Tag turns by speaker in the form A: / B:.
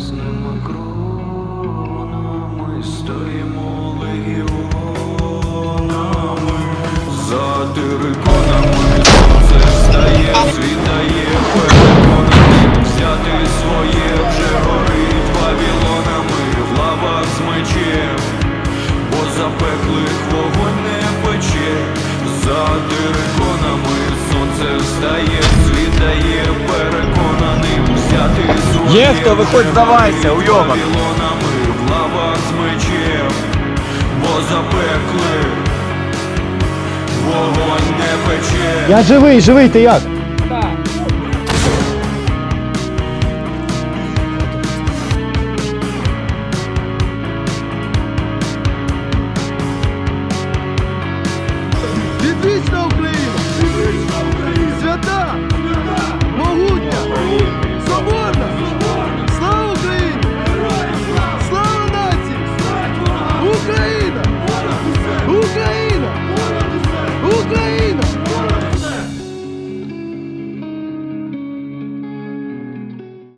A: Красними кронами стоїмо легіонами, за териконами сонце встає, світає, переконаний взяти своє вже горить вавілонами в лавах з мечем, бо запеклих вогонь не пече, за териконами сонце встає, світає, переконаним. Взяти
B: Є хто, виходь, здавайся.
A: Вавилонами в лавах з мечем, бо запекли, вогонь не пече.
C: Я живий, живий, ти як?